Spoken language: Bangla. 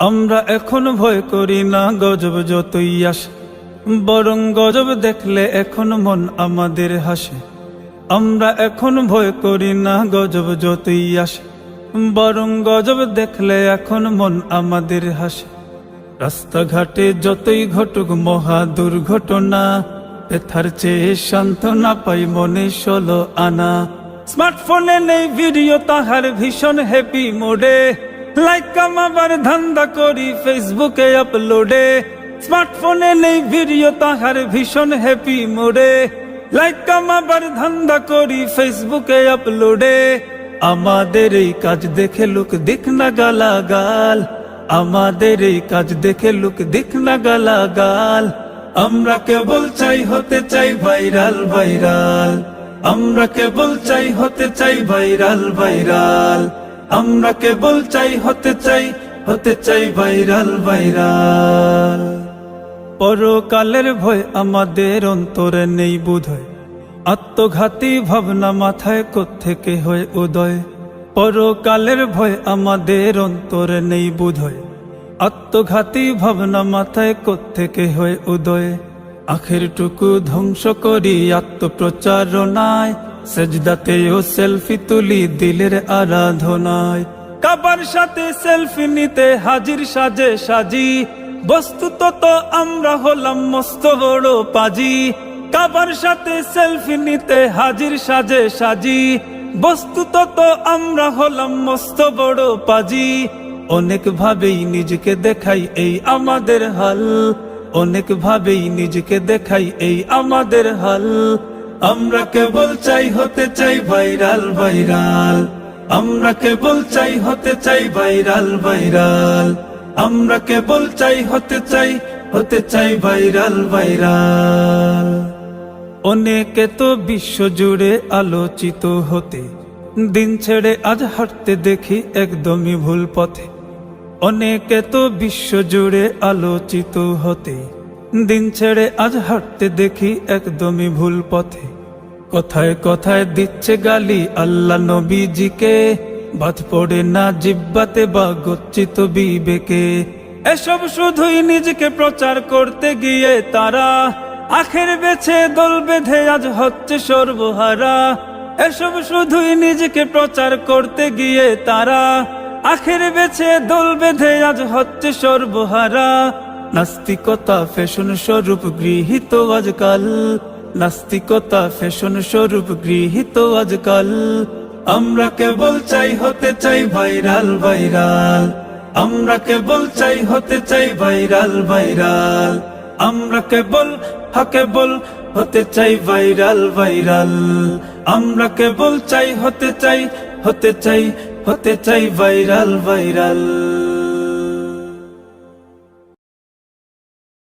আমরা এখন ভয় করি না, গজব যতই আসে। বরং গজব দেখলে এখন মন আমাদের হাসে। আমরা এখন ভয় করি না, গজব যতই আসে। বরং গজব দেখলে এখন মন আমাদের হাসে। রাস্তাঘাটে যতই ঘটুক মহা দুর্ঘটনা, ব্যথার চেয়ে সান্ত্বনা পাই মনে ষোলো আনা। স্মার্টফোনে নেই ভিডিও, তাহার ভীষণ হ্যাপি মোডে লাইক কামাবার ধান্দা করি ফেসবুকে আপলোডে স্মার্টফোনে নেই ভিডিও তাহার ভীষণ হ্যাপি মোডে লাইক কামাবার ধান্দা করি ফেসবুকে আপলোডে আমাদের এই কাজ দেখে লোক দেখ না গালা গাল আমাদের এই কাজ দেখে লোক দেখ না গালা গাল আমরা কেবল চাই হতে চাই ভাইরাল ভাইরাল আমরা কেবল চাই হতে চাই ভাইরাল ভাইরাল আমরা কেবল চাই, হতে চাই হতে চাই ভাইরাল ভাইরাল। পরকালের ভয় আমাদের অন্তরে নেই বোধয় আত্মঘাতী ভাবনা মাথায় কোত্থেকে হয় উদয়? পরকালের ভয় আমাদের অন্তরে নেই বোধয় আত্মঘাতী ভাবনা মাথায় কোত্থেকে হয় উদয়? আখের টুকু ধ্বংস করি আত্মপ্রচারণায় সেজদাতে ও সেলফি তুলি দিলের আরাধনায়। কাবার সাথে সেলফি নিতে হাজির সাজে সাজি। বস্তুত তো আমরা হলাম মস্ত বড় পাজি। কাবার সাথে সেলফি নিতে হাজির সাজে সাজি। বস্তুত তো আমরা হলাম মস্ত বড় পাজি। অনেক ভাবেই নিজেকে দেখাই এই আমাদের হাল। অনেক ভাবেই নিজেকে দেখাই এই আমাদের হাল। আমরা কেবল চাই, হতে চাই ভাইরাল ভাইরাল। আমরা কেবল চাই, হতে চাই ভাইরাল ভাইরাল। আমরা কেবল চাই, হতে চাই হতে চাই ভাইরাল ভাইরাল। অনেকে তো বিশ্ব জুড়ে আলোচিত হতে, দিন ছেড়ে আজ হাঁটতে দেখি একদমই ভুল পথে। অনেকে তো বিশ্ব জুড়ে আলোচিত হতে, দিন ছেড়ে আজ হাঁটতে দেখি একদমই ভুল পথে। কথায় কথায় দিচ্ছে গালি আল্লাহ নবীজিকে। বাদ পড়ে না জিব্বাতে বা গচ্ছিত বিবেকে। এসব শুধুই নিজেকে প্রচার করতে গিয়ে তারা। আখের বেছে দল বেঁধে আজ হচ্ছে সর্বহারা। এসব শুধুই নিজেকে প্রচার করতে গিয়ে তারা। আখের বেছে দল বেঁধে আজ হচ্ছে সর্বহারা। নাস্তিকতা ফ্যাশন স্বরূপ গৃহীত আজকাল। নাস্তিকতা ফ্যাশন স্বরূপ গৃহীত আজকাল। আমরা কেবল চাই হতে চাই ভাইরাল ভাইরাল। আমরা কেবল চাই হতে চাই ভাইরাল ভাইরাল। আমরা কেবল হাকে বল হতে চাই ভাইরাল ভাইরাল। আমরা কেবল চাই হতে চাই হতে চাই হতে চাই ভাইরাল ভাইরাল।